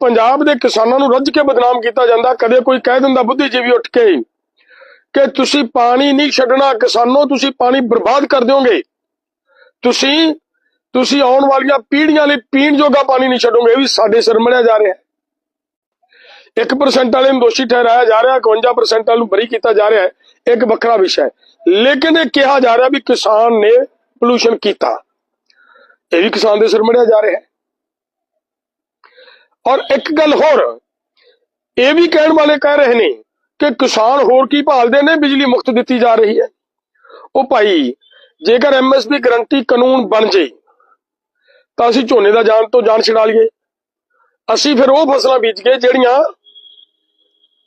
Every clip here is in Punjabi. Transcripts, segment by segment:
ਪੰਜਾਬ ਦੇ ਕਿਸਾਨਾਂ ਨੂੰ ਰੱਜ ਕੇ ਬਦਨਾਮ ਕੀਤਾ ਜਾਂਦਾ, ਕਦੇ ਕੋਈ ਕਹਿ ਦਿੰਦਾ ਬੁੱਧੀਜੀਵੀ ਉੱਠ ਕੇ, ਕਿ ਤੁਸੀਂ ਪਾਣੀ ਨਹੀਂ ਛੱਡਣਾ ਕਿਸਾਨੋ, ਤੁਸੀਂ ਪਾਣੀ ਬਰਬਾਦ ਕਰ ਦਿਓਗੇ। ਤੁਸੀਂ ਤੁਸੀਂ ਆਉਣ ਵਾਲੀਆਂ ਪੀੜ੍ਹੀਆਂ ਲਈ ਪੀਣ ਜੋਗਾ ਪਾਣੀ ਨਹੀਂ ਛੱਡੋਗੇ, ਇਹ ਵੀ ਸਾਡੇ ਸਿਰ ਮੜਿਆ ਜਾ ਰਿਹਾ। ਹੈ 1% ਵਾਲੇ ਨੂੰ ਦੋਸ਼ੀ ਠਹਿਰਾਇਆ ਜਾ ਰਿਹਾ 51% ਵਾਲੇ ਨੂੰ ਬਰੀ ਕੀਤਾ ਜਾ ਰਿਹਾ ਹੈ ਇੱਕ ਵੱਖਰਾ ਵਿਸ਼ਾ ਹੈ। ਲੇਕਿਨ ਇਹ ਕਿਹਾ ਜਾ ਰਿਹਾ ਵੀ ਕਿਸਾਨ ਨੇ ਪੋਲੂਸ਼ਨ ਕੀਤਾ। ਇਹ ਵੀ ਕਿਸਾਨ ਦੇ ਸਿਰ ਮੜਿਆ ਜਾ ਰਿਹਾ ਹੈ। ਔਰ ਇੱਕ ਗੱਲ ਹੋਰ, ਇਹ ਵੀ ਕਹਿਣ ਵਾਲੇ ਕਹਿ ਰਹੇ ਨੇ ਕਿ ਕਿਸਾਨ ਹੋਰ ਕੀ ਭਾਲਦੇ ਨੇ, ਬਿਜਲੀ ਮੁਫਤ ਦਿੱਤੀ ਜਾ ਰਹੀ ਹੈ। ਉਹ ਭਾਈ, ਜੇਕਰ ਐਮਐਸਪੀ ਗਰੰਟੀ ਕਾਨੂੰਨ ਬਣ ਜੇ, ਤਾਂ ਅਸੀਂ ਝੋਨੇ ਦਾ ਜਾਨ ਤੋਂ ਜਾਨ ਛਡਾ ਲਈਏ। ਅਸੀਂ ਫਿਰ ਉਹ ਫਸਲਾਂ ਬੀਜ ਕੇ ਜਿਹੜੀਆਂ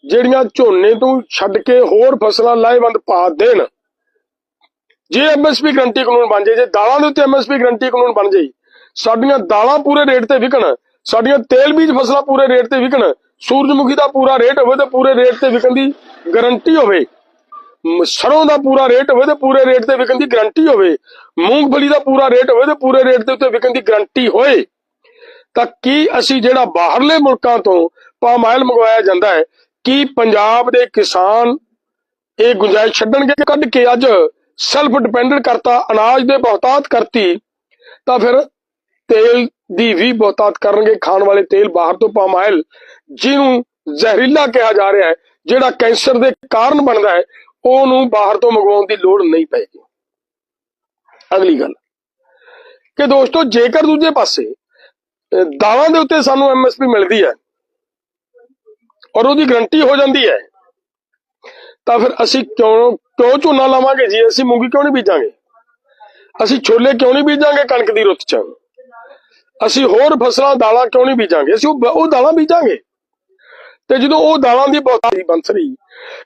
ਜਿਹੜੀਆਂ ਝੋਨੇ ਤੋਂ ਛੱਡ ਕੇ ਹੋਰ ਫਸਲਾਂ ਲਾਹੇਵੰਦ ਪਾ ਦੇਣ, ਜੇ ਐਮਐਸਪੀ ਗਰੰਟੀ ਕਾਨੂੰਨ ਬਣ ਜੇ ਜੇ ਦਾਲਾਂ ਦੇ ਉੱਤੇ ਐਮਐਸਪੀ ਗਰੰਟੀ ਕਾਨੂੰਨ ਬਣ ਜੇ, ਸਾਡੀਆਂ ਦਾਲਾਂ ਪੂਰੇ ਰੇਟ ਤੇ ਵਿਕਣ ਸਾਡੀਆਂ ਤੇਲ ਬੀਜ ਫਸਲਾਂ ਪੂਰੇ ਰੇਟ ਤੇ ਵਿਕਣ, ਸੂਰਜਮੁਖੀ ਦਾ ਪੂਰਾ ਰੇਟ ਹੋਵੇ ਤੇ ਪੂਰੇ ਰੇਟ ਤੇ ਵਿਕਣ ਦੀ ਗਰੰਟੀ ਹੋਵੇ। ਸਰੋਂ ਦਾ ਪੂਰਾ ਰੇਟ ਹੋਵੇ ਤੇ ਪੂਰੇ ਰੇਟ ਤੇ ਵਿਕਣ ਦੀ ਗਰੰਟੀ ਹੋਵੇ। ਮੂੰਗਫਲੀ ਦਾ ਪੂਰਾ ਰੇਟ ਹੋਵੇ ਤੇ ਪੂਰੇ ਰੇਟ ਦੇ ਉੱਤੇ ਵਿਕਣ ਦੀ ਗਰੰਟੀ ਹੋਏ। ਤਾਂ ਕੀ ਅਸੀਂ ਜਿਹੜਾ ਬਾਹਰਲੇ ਮੁਲਕਾਂ ਤੋਂ ਪਾਮ ਆਇਲ ਮੰਗਵਾਇਆ ਜਾਂਦਾ ਹੈ, ਕੀ ਪੰਜਾਬ ਦੇ ਕਿਸਾਨ ਇਹ ਗੁੰਜਾਇਸ਼ ਛੱਡਣਗੇ ਕੱਢ ਕੇ ਅੱਜ ਸੈਲਫ ਡਿਪੈਂਡੈਂਟ ਕਰਤਾ, ਅਨਾਜ ਦੇ ਬਹੁਤਾਤ ਕਰਤੀ, ਤਾਂ ਫਿਰ ਤੇਲ ਦੀ ਵੀ ਬਹੁਤਾਤ ਕਰਨਗੇ, ਖਾਣ ਵਾਲੇ ਤੇਲ ਬਾਹਰ ਤੋਂ ਪਾਮ ਆਇਲ, ਜਿਹਨੂੰ ਜ਼ਹਿਰੀਲਾ ਕਿਹਾ ਜਾ ਰਿਹਾ ਹੈ, ਜਿਹੜਾ ਕੈਂਸਰ ਦੇ ਕਾਰਨ ਬਣਦਾ ਹੈ, ਉਹਨੂੰ ਬਾਹਰ ਤੋਂ ਮੰਗਵਾਉਣ ਦੀ ਲੋੜ ਨਹੀਂ ਪਏਗੀ ਅਗਲੀ ਗੱਲ, ਕਿ ਦੋਸਤੋ, ਜੇਕਰ ਦੂਜੇ ਪਾਸੇ, ਅਹ ਦਾਲਾਂ ਦੇ ਉੱਤੇ ਸਾਨੂੰ ਐਮਐਸਪੀ ਮਿਲਦੀ ਹੈ, ਔਰ ਉਹਦੀ ਗਰੰਟੀ ਹੋ ਜਾਂਦੀ ਹੈ, ਤਾਂ ਫਿਰ ਅਸੀਂ ਕਿਉਂ ਕਿਉਂ ਝੋਨਾ ਲਾਵਾਂਗੇ ਜੀ? ਅਸੀਂ ਮੂੰਗੀ ਕਿਉਂ ਨਹੀਂ ਬੀਜਾਂਗੇ? ਅਸੀਂ ਛੋਲੇ ਕਿਉਂ ਨਹੀਂ ਬੀਜਾਂਗੇ ਕਣਕ ਦੀ ਰੁੱਤ 'ਚ? ਅਸੀਂ ਹੋਰ ਫਸਲਾਂ, ਦਾਲਾਂ ਕਿਉਂ ਨਹੀਂ ਬੀਜਾਂਗੇ? ਅਸੀਂ ਉਹ ਦਾਲਾਂ ਬੀਜਾਂਗੇ। ਤੇ ਜਦੋਂ ਉਹ ਦਾਲਾਂ ਦੀ ਬਹੁਤਾਤੀ ਬੰਸਰੀ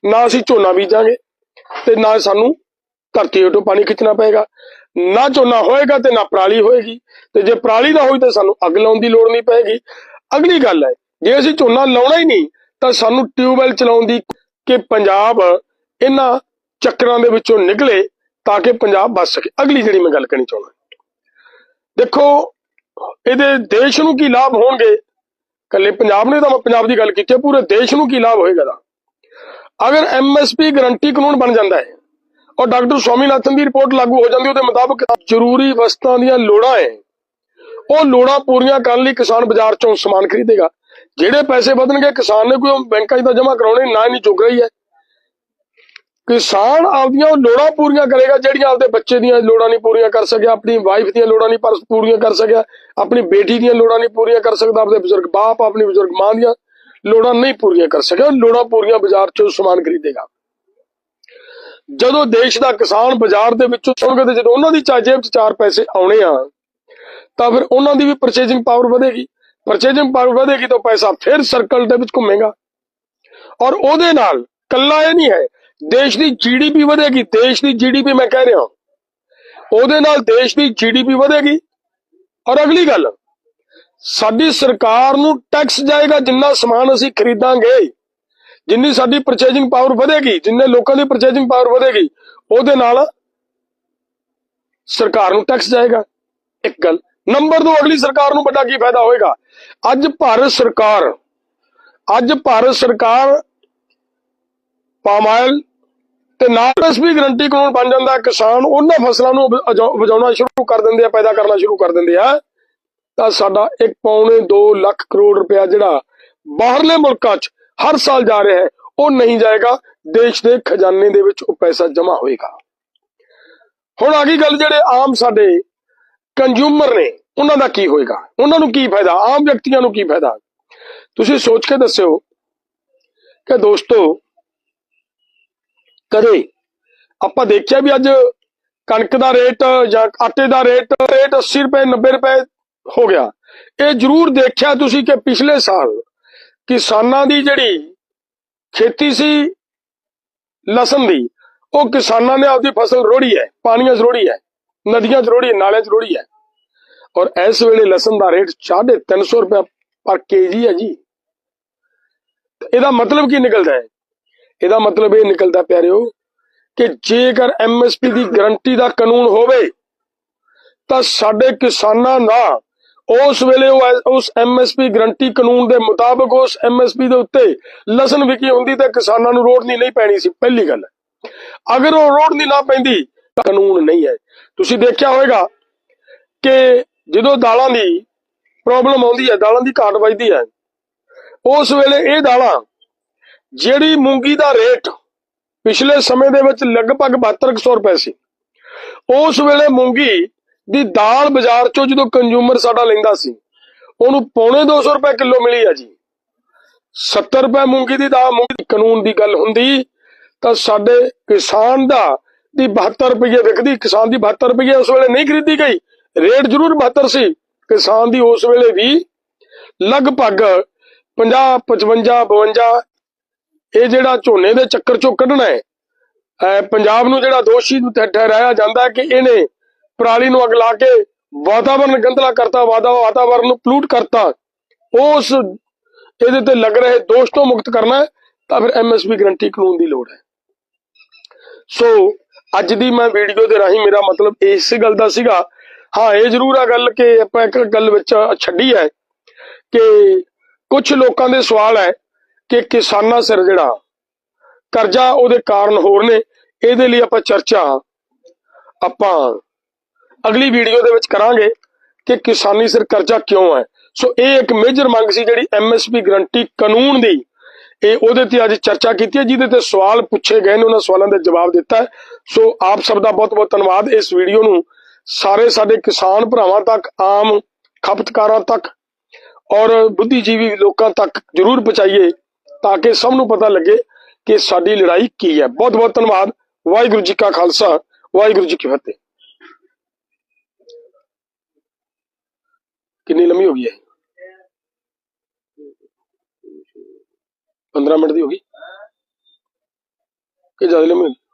ਨਾ ਅਸੀਂ ਝੋਨਾ ਬੀਜਾਂਗੇ ਤੇ ਨਾ ਸਾਨੂੰ ਧਰਤੀ ਹੇਠੋਂ ਪਾਣੀ ਖਿੱਚਣਾ ਪਏਗਾ। ਨਾ ਝੋਨਾ ਹੋਏਗਾ ਤੇ ਨਾ ਪਰਾਲੀ ਹੋਏਗੀ। ਤੇ ਜੇ ਪਰਾਲੀ ਨਾ ਹੋਈ ਤਾਂ ਸਾਨੂੰ ਅੱਗ ਲਾਉਣ ਦੀ ਲੋੜ ਨਹੀਂ ਪਏਗੀ। ਅਗਲੀ ਗੱਲ ਹੈ, ਜੇ ਅਸੀਂ ਝੋਨਾ ਲਾਉਣਾ ਹੀ ਨਹੀਂ, ਤਾਂ ਸਾਨੂੰ ਟਿਊਬਵੈਲ ਚਲਾਉਣ ਦੀ ਕਿ ਪੰਜਾਬ ਇਹਨਾਂ ਚੱਕਰਾਂ ਦੇ ਵਿੱਚੋਂ ਨਿਕਲੇ ਤਾਂ ਕਿ ਪੰਜਾਬ ਬਚ ਸਕੇ। ਅਗਲੀ ਜਿਹੜੀ ਮੈਂ ਗੱਲ ਕਰਨੀ ਚਾਹੁੰਦਾ। ਦੇਖੋ ਇਹਦੇ ਦੇਸ਼ ਨੂੰ ਕੀ ਲਾਭ ਹੋਣਗੇ? ਕੱਲੇ ਪੰਜਾਬ ਨੇ ਤਾਂ ਮੈਂ ਪੰਜਾਬ ਦੀ ਗੱਲ ਕੀਤੀ ਹੈ, ਪੂਰੇ ਦੇਸ਼ ਨੂੰ ਕੀ ਲਾਭ ਹੋਏਗਾ ਦਾ ਅਗਰ ਐਮਐਸਪੀ ਗਰੰਟੀ ਕਾਨੂੰਨ ਬਣ ਜਾਂਦਾ ਹੈ ਔਰ ਡਾਕਟਰ ਸਵਾਮੀਨਾਥਨ ਦੀ ਰਿਪੋਰਟ ਲਾਗੂ ਹੋ ਜਾਂਦੀ ਉਹਦੇ ਮੁਤਾਬਕ ਜ਼ਰੂਰੀ ਵਸਤਾਂ ਦੀਆਂ ਲੋੜਾਂ ਹੈ ਉਹ ਲੋੜਾਂ ਪੂਰੀਆਂ ਕਰਨ ਲਈ ਕਿਸਾਨ ਬਾਜ਼ਾਰ ਚੋਂ ਸਮਾਨ ਖਰੀਦੇਗਾ। ਜਿਹੜੇ ਪੈਸੇ ਵਧਣਗੇ ਕਿਸਾਨ ਨੇ ਕੋਈ ਬੈਂਕਾਂ 'ਚ ਤਾਂ ਜਮ੍ਹਾਂ ਕਰਾਉਣੇ ਨਾ ਨਹੀਂ ਚੁੱਕ ਰਹੀ ਹੈ। ਕਿਸਾਨ ਆਪਦੀਆਂ ਉਹ ਲੋੜਾਂ ਪੂਰੀਆਂ ਕਰੇਗਾ ਜਿਹੜੀਆਂ ਆਪਦੇ ਬੱਚੇ ਦੀਆਂ ਲੋੜਾਂ ਨਹੀਂ ਪੂਰੀਆਂ ਕਰ ਸਕਿਆ, ਆਪਣੀ ਵਾਈਫ ਦੀਆਂ ਲੋੜਾਂ ਨਹੀਂ ਪੂਰੀਆਂ ਕਰ ਸਕਿਆ, ਆਪਣੀ ਬੇਟੀ ਦੀਆਂ ਲੋੜਾਂ ਨਹੀਂ ਪੂਰੀਆਂ ਕਰ ਸਕਦਾ ਆਪਣੇ ਬਜ਼ੁਰਗ ਬਾਪ, ਆਪਣੀ ਬਜ਼ੁਰਗ ਮਾਂ ਦੀਆਂ ਲੋੜਾਂ ਨਹੀਂ ਪੂਰੀਆਂ ਕਰ ਸਕਿਆ ਲੋੜਾਂ ਪੂਰੀਆਂ ਬਾਜ਼ਾਰ ਚੋਂ ਸਮਾਨ ਖਰੀਦੇਗਾ। ਜਦੋਂ ਦੇਸ਼ ਦਾ ਕਿਸਾਨ ਬਾਜ਼ਾਰ ਦੇ ਵਿੱਚੋਂ ਸੁਣਗੇ ਤੇ ਜਦੋਂ ਉਹਨਾਂ ਦੀ ਚਾ- ਜੇਬ 'ਚ ਚਾਰ ਪੈਸੇ ਆਉਣੇ ਆ, ਤਾਂ ਫਿਰ ਉਹਨਾਂ ਦੀ ਵੀ ਪਰਚੇਜਿੰਗ ਪਾਵਰ ਵਧੇਗੀ। ਪਰਚੇਜਿੰਗ ਪਾਵਰ ਵਧੇਗੀ ਤਾਂ ਪੈਸਾ ਫਿਰ ਸਰਕਲ ਦੇ ਵਿੱਚ ਘੁੰਮੇਗਾ। ਔਰ ਉਹਦੇ ਨਾਲ ਕੱਲਾ ਇਹ ਨਹੀਂ ਹੈ ਦੇਸ਼ ਦੀ ਜੀਡੀਪੀ ਵਧੇਗੀ, ਦੇਸ਼ ਦੀ ਜੀਡੀਪੀ ਮੈਂ ਕਹਿ ਰਿਹਾ ਉਹਦੇ ਨਾਲ ਦੇਸ਼ ਦੀ ਜੀਡੀਪੀ ਵਧੇਗੀ। ਔਰ ਅਗਲੀ ਗੱਲ, ਸਾਡੀ ਸਰਕਾਰ ਨੂੰ ਟੈਕਸ ਜਾਏਗਾ, ਜਿੰਨਾ ਸਮਾਨ ਅਸੀਂ ਖਰੀਦਾਂਗੇ, ਜਿੰਨੀ ਸਾਡੀ ਪਰਚੇਜਿੰਗ ਪਾਵਰ ਵਧੇਗੀ, ਜਿੰਨੇ ਲੋਕਾਂ ਦੀ ਪਰਚੇਜਿੰਗ ਪਾਵਰ ਵਧੇਗੀ, ਉਹਦੇ ਨਾਲ ਸਰਕਾਰ ਨੂੰ ਟੈਕਸ ਜਾਏਗਾ। ਇੱਕ ਗੱਲ ਨੰਬਰ 2 ਅਗਲੀ ਸਰਕਾਰ ਨੂੰ ਵੱਡਾ ਕੀ ਫਾਇਦਾ ਹੋਏਗਾ? ਅੱਜ ਭਾਰਤ ਸਰਕਾਰ, ਅੱਜ ਭਾਰਤ ਸਰਕਾਰ ਪਾਮ ਆਇਲ ਤੇ ਨਾਲ ਵੀ ਗਰੰਟੀ ਕਾਨੂੰਨ ਬਣ ਜਾਂਦਾ, ਕਿਸਾਨ ਉਹਨਾਂ ਫਸਲਾਂ ਨੂੰ ਉਪਜਾ- ਸ਼ੁਰੂ ਕਰ ਦਿੰਦੇ ਆ, ਪੈਦਾ ਕਰਨਾ ਸ਼ੁਰੂ ਕਰ ਦਿੰਦੇ ਆ। ਤਾਂ ਸਾਡਾ 1 ਪੌਣੇ 2 ਲੱਖ ਕਰੋੜ ਰੁਪਇਆ ਜਿਹੜਾ ਬਾਹਰਲੇ ਮੁਲਕਾਂ 'ਚ ਹਰ ਸਾਲ ਜਾ ਰਿਹਾ ਹੈ, ਉਹ ਨਹੀਂ ਜਾਏਗਾ। ਦੇਸ਼ ਦੇ ਖਜ਼ਾਨੇ ਦੇ ਵਿੱਚ ਉਹ ਪੈਸਾ ਜਮ੍ਹਾਂ ਹੋਏਗਾ। ਹੁਣ ਆ ਗਈ ਗੱਲ ਜਿਹੜੇ ਆਮ ਸਾਡੇ ਕੰਜ਼ਿਊਮਰ ਨੇ, ਉਹਨਾਂ ਦਾ ਕੀ ਹੋਏਗਾ? ਉਹਨਾਂ ਨੂੰ ਕੀ ਫਾਇਦਾ? ਆਮ ਵਿਅਕਤੀਆਂ ਨੂੰ ਕੀ ਫਾਇਦਾ? ਤੁਸੀਂ ਸੋਚ ਕੇ ਦੱਸਿਓ ਕਿ ਦੋਸਤੋ ਕਦੇ ਆਪਾਂ ਦੇਖਿਆ ਵੀ ਅੱਜ ਕਣਕ ਦਾ ਰੇਟ ਜਾਂ ਆਟੇ ਦਾ ਰੇਟ ਰੇਟ 80 ਰੁਪਏ 90 ਰੁਪਏ ਹੋ ਗਿਆ। ਇਹ ਜ਼ਰੂਰ ਦੇਖਿਆ ਤੁਸੀਂ ਕਿ ਪਿਛਲੇ ਸਾਲ ਕਿਸਾਨਾਂ ਦੀ ਜਿਹੜੀ ਖੇਤੀ ਸੀ, ਲਸਣ ਦੀ, ਉਹ ਕਿਸਾਨਾਂ ਨੇ ਆਪਦੀ ਫਸਲ ਰੋੜੀ ਹੈ, ਪਾਣੀਆਂ 'ਚ ਰੋੜੀ ਹੈ, ਨਦੀਆਂ 'ਚ ਰੋੜੀ ਹੈ, ਨਾਲਿਆਂ 'ਚ ਰੋੜੀ ਹੈ। ਔਰ ਇਸ ਵੇਲੇ ਲਸਣ ਦਾ ਰੇਟ 350 ਰੁਪਏ ਪਰ ਕੇਜੀ ਹੈ ਜੀ। ਇਹਦਾ ਮਤਲਬ ਕੀ ਨਿਕਲਦਾ ਹੈ? ਇਹਦਾ ਮਤਲਬ ਇਹ ਨਿਕਲਦਾ ਪਿਆਰਿਓ ਕਿ ਜੇਕਰ ਐਮਐਸਪੀ ਦੀ ਗਰੰਟੀ ਦਾ ਕਾਨੂੰਨ ਹੋਵੇ, ਤਾਂ ਸਾਡੇ ਕਿਸਾਨਾਂ ਦਾ ਉਸ ਵੇਲੇ ਉਸ ਐਮਐਸਪੀ ਗਰੰਟੀ ਕਾਨੂੰਨ ਦੇ ਮੁਤਾਬਕ ਉਸ ਐਮਐਸਪੀ ਦੇ ਉੱਤੇ ਲਸਣ ਵਿਕੀ ਹੁੰਦੀ ਤਾਂ ਕਿਸਾਨਾਂ ਨੂੰ ਰੋੜਨੀ ਨਹੀਂ ਪੈਣੀ ਸੀ, ਪਹਿਲੀ ਗੱਲ। ਅਗਰ ਉਹ ਰੋੜਨੀ ਨਾ ਪੈਂਦੀ, ਤਾਂ ਕਾਨੂੰਨ ਨਹੀਂ ਹੈ। ਤੁਸੀਂ ਦੇਖਿਆ ਹੋਵੇਗਾ ਕਿ ਜਦੋਂ ਦਾਲਾਂ ਦੀ ਪ੍ਰੋਬਲਮ ਆਉਂਦੀ ਹੈ, ਦਾਲਾਂ ਦੀ ਘਾਟ ਵੱਜਦੀ ਹੈ, ਉਸ ਵੇਲੇ ਇਹ ਦਾਲਾਂ ਜਿਹੜੀ ਮੂੰਗੀ ਦਾ ਰੇਟ ਪਿਛਲੇ ਸਮੇਂ ਦੇ ਵਿੱਚ ਲਗਭਗ 7200 ਰੁਪਏ ਸੀ, ਉਸ ਵੇਲੇ ਮੂੰਗੀ ਦੀ ਦਾਲ ਬਾਜ਼ਾਰ ਚੋਂ ਜਦੋਂ ਕੰਜ਼ਿਊਮਰ ਸਾਡਾ ਲੈਂਦਾ ਸੀ, ਉਹਨੂੰ ਪੌਣੇ 200 ਰੁਪਏ ਕਿਲੋ ਮਿਲੀ ਆ ਜੀ। 70 ਰੁਪਏ ਮੂੰਗੀ ਦੀ ਦਾਲ, ਮੂੰਗੀ ਕਾਨੂੰਨ ਦੀ ਗੱਲ ਹੁੰਦੀ, ਤਾਂ ਸਾਡੇ ਕਿਸਾਨ ਦਾ ਦੀ 72 ਰੁਪਏ ਵਿਕਦੀ, ਕਿਸਾਨ ਦੀ 72 ਰੁਪਏ ਉਸ ਵੇਲੇ ਨਹੀਂ ਖਰੀਦੀ ਗਈ, ਰੇਟ ਜ਼ਰੂਰ 72 ਸੀ, ਕਿਸਾਨ ਦੀ ਉਸ ਵੇਲੇ ਵੀ ਲਗਭਗ 50 55 52 ਇਹ ਜਿਹੜਾ ਝੋਨੇ ਦੇ ਚੱਕਰ ਚੋਂ ਕੱਢਣਾ ਹੈ ਪੰਜਾਬ ਨੂੰ ਜਿਹੜਾ ਦੋਸ਼ੀ ਠਹਿਰਾਇਆ ਜਾਂਦਾ ਕਿ ਇਹਨੇ ਪਰਾਲੀ ਨੂੰ ਅੱਗ ਲਾ ਕੇ ਵਾਤਾਵਰਣ ਗੰਦਲਾ ਕਰਤਾ, ਵਾਦਾ ਵਾਤਾਵਰਣ ਨੂੰ ਪਲੂਟ ਕਰਤਾ, ਉਸ ਇਹਦੇ ਤੇ ਲੱਗ ਰਹੇ ਦੋਸ਼ ਤੋਂ ਮੁਕਤ ਕਰਨਾ ਹੈ, ਤਾਂ ਫਿਰ ਐਮਐਸਪੀ ਗਰੰਟੀ ਕਾਨੂੰਨ ਦੀ ਲੋੜ ਹੈ। ਸੋ ਅੱਜ ਦੀ ਮੈਂ ਵੀਡੀਓ ਦੇ ਰਾਹੀਂ ਮੇਰਾ ਮਤਲਬ ਇਸ ਗੱਲ ਦਾ ਸੀਗਾ, ਹਾਂ, ਇਹ ਜ਼ਰੂਰ ਆ ਗੱਲ ਕਿ ਆਪਾਂ ਇੱਕ ਗੱਲ ਵਿੱਚ ਛੱਡੀ ਹੈ ਕਿ ਕੁਝ ਲੋਕਾਂ ਦੇ ਸਵਾਲ ਹੈ ਕਿ ਕਿਸਾਨਾਂ ਸਿਰ ਜਿਹੜਾ ਕਰਜ਼ਾ ਉਹਦੇ ਕਾਰਨ ਹੋਰ ਨੇ, ਇਹਦੇ ਲਈ ਆਪਾਂ ਚਰਚਾ ਆਪਾਂ ਅਗਲੀ ਵੀਡੀਓ ਦੇ ਵਿੱਚ ਕਰਾਂਗੇ ਕਿ ਕਿਸਾਨੀ ਸਿਰ ਕਰਜ਼ਾ ਕਿਉਂ ਹੈ। ਸੋ ਇਹ ਇੱਕ ਮੇਜਰ ਮੰਗ ਸੀ ਜਿਹੜੀ ਐਮਐਸਪੀ ਗਰੰਟੀ ਕਾਨੂੰਨ ਦੀ, ਇਹ ਉਹਦੇ ਤੇ ਅੱਜ ਚਰਚਾ ਕੀਤੀ ਹੈ, ਜਿਹਦੇ ਤੇ ਸਵਾਲ ਪੁੱਛੇ ਗਏ ਨੇ, ਉਹਨਾਂ ਸਵਾਲਾਂ ਦੇ ਜਵਾਬ ਦਿੱਤਾ ਹੈ। ਸੋ ਆਪ ਸਭ ਦਾ ਬਹੁਤ ਬਹੁਤ ਧੰਨਵਾਦ ਇਸ ਵੀਡੀਓ ਨੂੰ। ਸਾਰੇ ਸਾਡੇ ਕਿਸਾਨ ਭਰਾਵਾਂ ਤੱਕ, ਆਮ ਖਪਤਕਾਰਾਂ ਤੱਕ ਔਰ ਬੁੱਧੀਜੀਵੀ ਲੋਕਾਂ ਤੱਕ ਜਰੂਰ ਪਹੁੰਚਾਈਏ। ਤਾਂ ਕਿ ਸਭ ਨੂੰ ਪਤਾ ਲੱਗੇ ਕਿ ਸਾਡੀ ਲੜਾਈ ਕੀ ਹੈ। ਬਹੁਤ ਬਹੁਤ ਧੰਨਵਾਦ। ਵਾਹਿਗੁਰੂ ਜੀ ਕਾ ਖਾਲਸਾ, ਵਾਹਿਗੁਰੂ ਜੀ ਕੀ ਫਤਿਹ। ਕਿੰਨੀ ਲੰਮੀ ਹੋ ਗਈ ਹੈ 15 ਮਿੰਟ ਦੀ ਹੋ ਗਈ? ਕਿ ਜ਼ਿਆਦਾ ਲੰਮੀ ਹੋ ਗਈ?